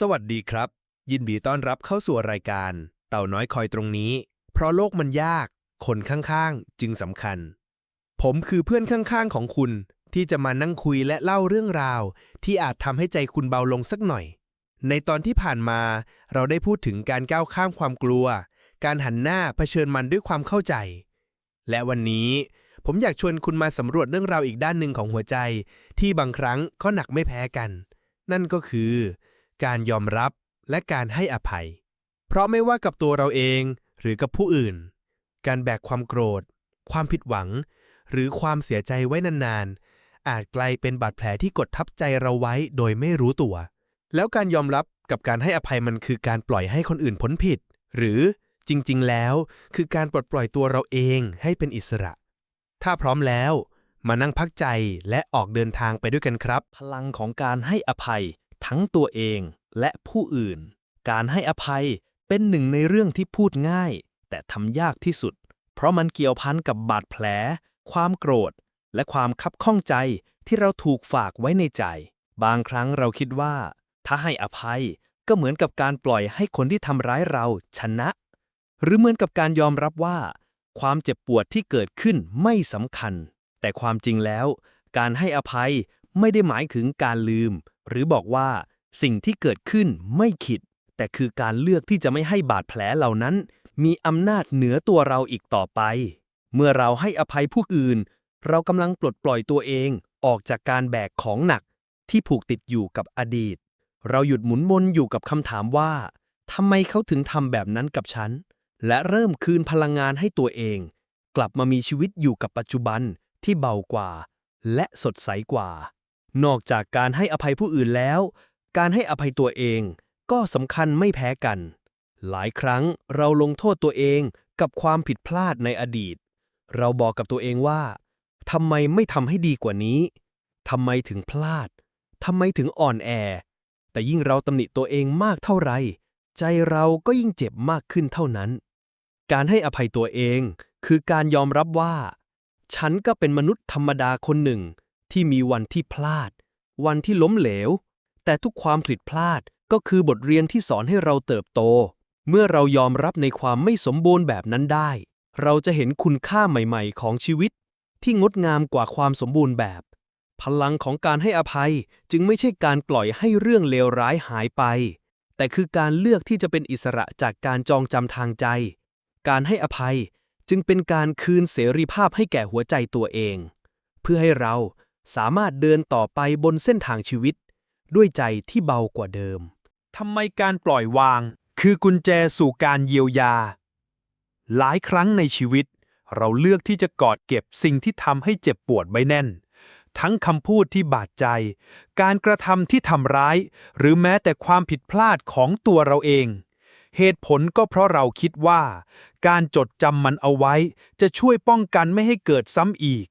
สวัสดีครับ ยินดีต้อนรับเข้าสู่รายการ เต่าน้อยคอยตรงนี้ เพราะโลกมันยาก คนข้างๆ จึงสำคัญ ผมคือเพื่อนข้างๆของคุณ ที่จะมานั่งคุยและเล่าเรื่องราว ที่อาจทำให้ใจคุณเบาลงสักหน่อย ในตอนที่ผ่านมา เราได้พูดถึงการก้าวข้ามความกลัว การหันหน้าเผชิญมันด้วยความเข้าใจ และวันนี้ ผมอยากชวนคุณมาสำรวจเรื่องราวอีกด้านหนึ่งของหัวใจ ที่บางครั้งก็หนักไม่แพ้กัน นั่นก็คือ การยอมรับและการให้อภัย เพราะไม่ว่ากับตัวเราเองหรือกับผู้อื่น การแบกความโกรธ ความผิดหวัง หรือความเสียใจไว้นานๆ อาจกลายเป็นบาดแผลที่กดทับใจเราไว้โดยไม่รู้ตัว แล้วการยอมรับกับการให้อภัยมันคือการปล่อยให้คนอื่นพ้นผิด หรือจริงๆ แล้ว คือการปลดปล่อยตัวเราเองให้เป็นอิสระ ถ้าพร้อมแล้ว มานั่งพักใจและออกเดินทางไปด้วยกันครับ พลังของการให้อภัย ทั้งตัวเองและผู้อื่น การให้อภัยเป็นหนึ่งในเรื่องที่พูดง่าย แต่ทำยากที่สุด เพราะมันเกี่ยวพันกับบาดแผล ความโกรธ และความคับข้องใจที่เราถูกฝากไว้ในใจ บางครั้งเราคิดว่า ถ้าให้อภัยก็เหมือนกับการปล่อยให้คนที่ทำร้ายเราชนะ หรือเหมือนกับการยอมรับว่า ความเจ็บปวดที่เกิดขึ้นไม่สำคัญ แต่ความจริงแล้ว การให้อภัยไม่ได้หมายถึงการลืม หรือบอกว่าสิ่งที่เกิดขึ้นไม่ขิด แต่คือการเลือกที่จะไม่ให้บาดแผลเหล่านั้น มีอำนาจเหนือตัวเราอีกต่อไป เมื่อเราให้อภัยผู้อื่น เรากำลังปลดปล่อยตัวเองออกจากการแบกของหนัก ที่ผูกติดอยู่กับอดีต เราหยุดหมุนวนอยู่กับคำถามว่าทำไมเขาถึงทำแบบนั้นกับฉัน และเริ่มคืนพลังงานให้ตัวเอง กลับมามีชีวิตอยู่กับปัจจุบันที่เบากว่า และสดใสกว่า นอกจากการให้อภัยผู้อื่นแล้ว การให้อภัยตัวเองก็สำคัญไม่แพ้กัน หลายครั้งเราลงโทษตัวเองกับความผิดพลาดในอดีต เราบอกกับตัวเองว่าทำไมไม่ทำให้ดีกว่านี้ทำไมถึงพลาดทำไมถึงอ่อนแอ แต่ยิ่งเราตำหนิตัวเองมากเท่าไหร่ใจเราก็ยิ่งเจ็บมากขึ้นเท่านั้น การให้อภัยตัวเองคือการยอมรับว่า ฉันก็เป็นมนุษย์ธรรมดาคนหนึ่ง ที่มีวันที่พลาด วันที่ล้มเหลว แต่ทุกความผิดพลาดก็คือบทเรียนที่สอนให้เราเติบโต เมื่อเรายอมรับในความไม่สมบูรณ์แบบนั้นได้ เราจะเห็นคุณค่าใหม่ๆ ของชีวิต ที่งดงามกว่าความสมบูรณ์แบบ พลังของการให้อภัยจึงไม่ใช่การปล่อยให้เรื่องเลวร้ายหายไป แต่คือการเลือกที่จะเป็นอิสระจากการจองจำทางใจ การให้อภัยจึงเป็นการคืนเสรีภาพให้แก่หัวใจตัวเอง เพื่อให้เรา สามารถเดินต่อไปบนเส้นทางชีวิต ด้วยใจที่เบากว่าเดิม ทำไมการปล่อยวาง คือกุญแจสู่การเยียวยา หลายครั้งในชีวิต เราเลือกที่จะกอดเก็บสิ่งที่ทำให้เจ็บปวดไว้แน่น ทั้งคำพูดที่บาดใจ การกระทำที่ทำร้าย หรือแม้แต่ความผิดพลาดของตัวเราเองเหตุผลก็เพราะเราคิดว่า การจดจำมันเอาไว้ จะช่วยป้องกันไม่ให้เกิดซ้ำอีก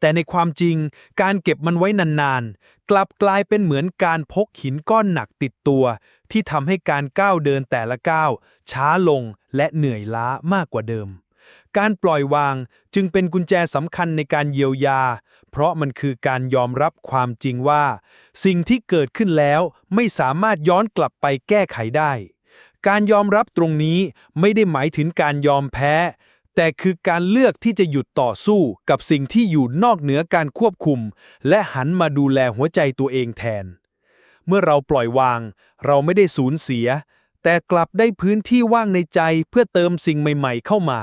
แต่ในความจริงการเก็บมันไว้นานๆ กลับกลายเป็นเหมือนการพกหินก้อนหนักติดตัว ที่ทำให้การก้าวเดินแต่ละก้าวช้าลงและเหนื่อยล้ามากกว่าเดิม การปล่อยวางจึงเป็นกุญแจสำคัญในการเยียวยา เพราะมันคือการยอมรับความจริงว่า สิ่งที่เกิดขึ้นแล้วไม่สามารถย้อนกลับไปแก้ไขได้ การยอมรับตรงนี้ไม่ได้หมายถึงการยอมแพ้ แต่คือการเลือกที่จะหยุดต่อสู้กับสิ่งที่อยู่นอกเหนือการควบคุม และหันมาดูแลหัวใจตัวเองแทน เมื่อเราปล่อยวาง เราไม่ได้สูญเสีย แต่กลับได้พื้นที่ว่างในใจเพื่อเติมสิ่งใหม่ ๆ เข้ามา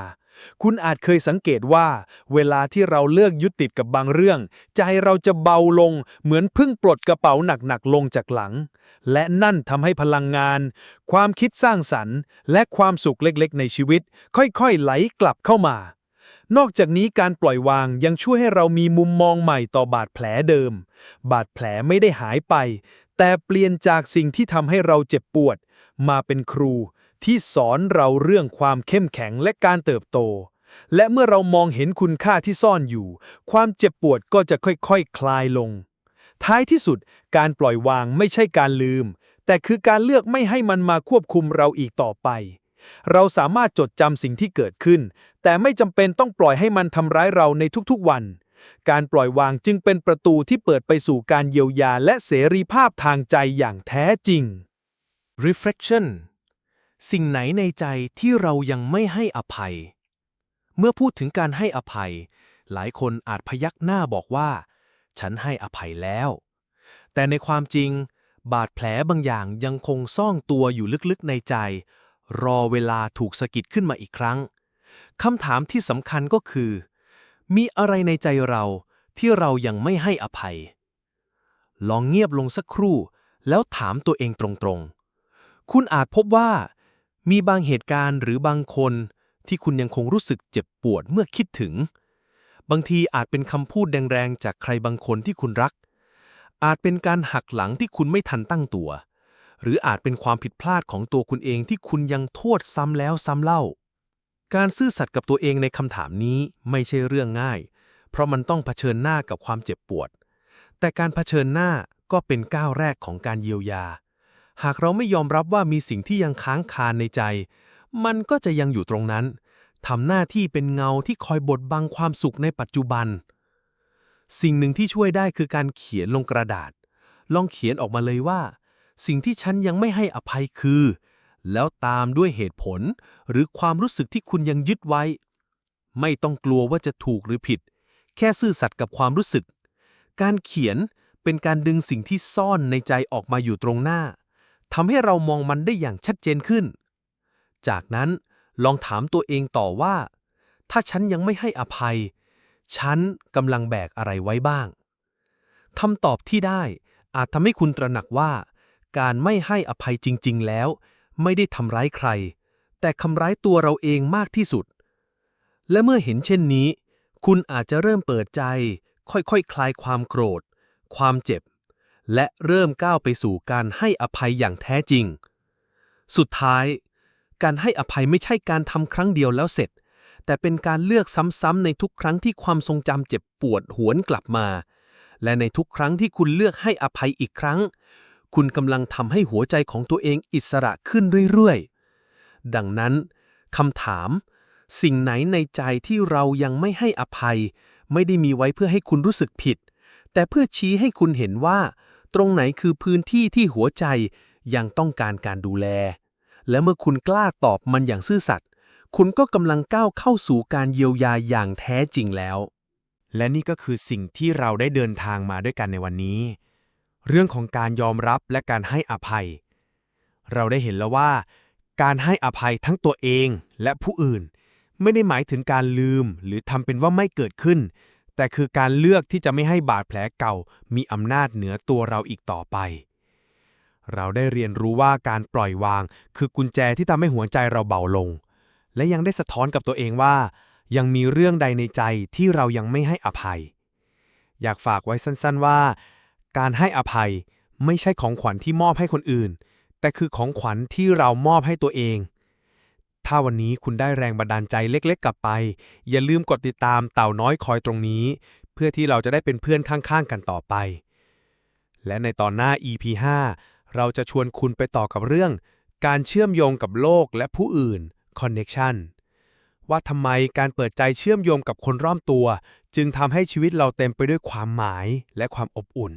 คุณอาจเคยสังเกตว่า เวลาที่เราเลิกยึดติดกับบางเรื่อง ใจเราจะเบาลง เหมือนเพิ่งปลดกระเป๋าหนักๆลงจากหลัง และนั่นทำให้พลังงาน ความคิดสร้างสรรค์ และความสุขเล็กๆ ในชีวิต ค่อยๆ ไหลกลับเข้ามา นอกจากนี้การปล่อยวางยังช่วยให้เรามีมุมมองใหม่ต่อบาดแผลเดิม บาดแผลไม่ได้หายไป แต่เปลี่ยนจากสิ่งที่ทำให้เราเจ็บปวด มาเป็นครู ที่สอนเราเรื่องความเข้มแข็งและการเติบโต และเมื่อเรามองเห็นคุณค่าที่ซ่อนอยู่ ความเจ็บปวดก็จะค่อยๆคคลายลง ท้ายที่สุดการปล่อยวางไม่ใช่การลืม แต่คือการเลือกไม่ให้มันมาควบคุมเราอีกต่อไป เราสามารถจดจำสิ่งที่เกิดขึ้น แต่ไม่จำเป็นต้องปล่อยให้มันทำร้ายเราในทุกๆวันการปล่อยวางจึงเป็นประตูที่เปิดไปสู่การเยียวยาและเสรีภาพทางใจอย่างแท้จริง reflection สิ่งไหนในใจที่เรายังไม่ให้อภัย เมื่อพูดถึงการให้อภัย หลายคนอาจพยักหน้าบอกว่า ฉันให้อภัยแล้ว แต่ในความจริง บาดแผลบางอย่างยังคงซ่องตัวอยู่ลึกๆในใจ รอเวลาถูกสะกิดขึ้นมาอีกครั้งคำถามที่สำคัญก็คือ มีอะไรในใจเราที่เรายังไม่ให้อภัย ลองเงียบลงสักครู่ แล้วถามตัวเองตรงๆ คุณอาจพบว่า มีบางเหตุการณ์หรือบางคนที่คุณยังคงรู้สึกเจ็บปวดเมื่อคิดถึง บางทีอาจเป็นคำพูดแรงๆ จากใครบางคนที่คุณรัก อาจเป็นการหักหลังที่คุณไม่ทันตั้งตัว หรืออาจเป็นความผิดพลาดของตัวคุณเองที่คุณยังโทษซ้ำแล้วซ้ำเล่า การซื่อสัตย์กับตัวเองในคำถามนี้ไม่ใช่เรื่องง่าย เพราะมันต้องเผชิญหน้ากับความเจ็บปวด แต่การเผชิญหน้าก็เป็นก้าวแรกของการเยียวยา หากเราไม่ยอมรับว่ามีสิ่งที่ยังค้างคาในใจ มันก็จะยังอยู่ตรงนั้นทำหน้าที่เป็นเงาที่คอยบดบังความสุขในปัจจุบัน สิ่งหนึ่งที่ช่วยได้คือการเขียนลงกระดาษ ลองเขียนออกมาเลยว่า สิ่งที่ฉันยังไม่ให้อภัยคือ แล้วตามด้วยเหตุผล หรือความรู้สึกที่คุณยังยึดไว้ ไม่ต้องกลัวว่าจะถูกหรือผิด แค่ซื่อสัตย์กับความรู้สึก การเขียนเป็นการดึงสิ่งที่ซ่อนในใจออกมาอยู่ตรงหน้า ทำให้เรามองมันได้อย่างชัดเจนขึ้น จากนั้นลองถามตัวเองต่อว่า ถ้าฉันยังไม่ให้อภัย ฉันกำลังแบกอะไรไว้บ้างคำตอบที่ได้อาจทำให้คุณตระหนักว่า การไม่ให้อภัยจริง ๆ แล้ว ไม่ได้ทำร้ายใคร แต่ทำร้ายตัวเราเองมากที่สุด และเมื่อเห็นเช่นนี้ คุณอาจจะเริ่มเปิดใจ ค่อยๆคคลายความโกรธ ความเจ็บ และเริ่มก้าวไปสู่การให้อภัยอย่างแท้จริง สุดท้าย การให้อภัยไม่ใช่การทำครั้งเดียวแล้วเสร็จ แต่เป็นการเลือกซ้ำๆในทุกครั้งที่ความทรงจำเจ็บปวดหวนกลับมา และในทุกครั้งที่คุณเลือกให้อภัยอีกครั้ง คุณกำลังทำให้หัวใจของตัวเองอิสระขึ้นเรื่อยๆ ดังนั้นคำถาม สิ่งไหนในใจที่เรายังไม่ให้อภัย ไม่ได้มีไว้เพื่อให้คุณรู้สึกผิด แต่เพื่อชี้ให้คุณเห็นว่า ตรงไหนคือพื้นที่ที่หัวใจยังต้องการการดูแล และเมื่อคุณกล้าตอบมันอย่างซื่อสัตย์คุณก็กำลังก้าวเข้าสู่การเยียวยาอย่างแท้จริงแล้ว และนี่ก็คือสิ่งที่เราได้เดินทางมาด้วยกันในวันนี้ เรื่องของการยอมรับและการให้อภัย เราได้เห็นแล้วว่า การให้อภัยทั้งตัวเองและผู้อื่น ไม่ได้หมายถึงการลืมหรือทำเป็นว่าไม่เกิดขึ้น แต่คือการเลือกที่จะไม่ให้บาดแผลเก่า มีอำนาจเหนือตัวเราอีกต่อไป เราได้เรียนรู้ว่าการปล่อยวาง คือกุญแจที่ทำให้หัวใจเราเบาลง และยังได้สะท้อนกับตัวเองว่า ยังมีเรื่องใดในใจที่เรายังไม่ให้อภัย อยากฝากไว้สั้นๆว่า การให้อภัยไม่ใช่ของขวัญที่มอบให้คนอื่น แต่คือของขวัญที่เรามอบให้ตัวเอง ถ้าวันนี้คุณได้แรงบันดาลใจเล็กๆ กลับไป อย่าลืมกดติดตามเต่าน้อยคอยตรงนี้ เพื่อที่เราจะได้เป็นเพื่อนข้างๆ กันต่อไป และในตอนหน้า EP 5 เราจะชวนคุณไปต่อกับเรื่อง การเชื่อมโยงกับโลกและผู้อื่น Connection ว่าทำไมการเปิดใจเชื่อมโยงกับคนรอบตัว จึงทำให้ชีวิตเราเต็มไปด้วยความหมายและความอบอุ่น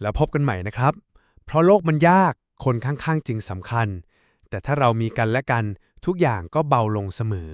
แล้วพบกันใหม่นะครับ เพราะโลกมันยากคนข้างๆ จึงสำคัญ แต่ถ้าเรามีกันและกัน ทุกอย่างก็เบาลงเสมอ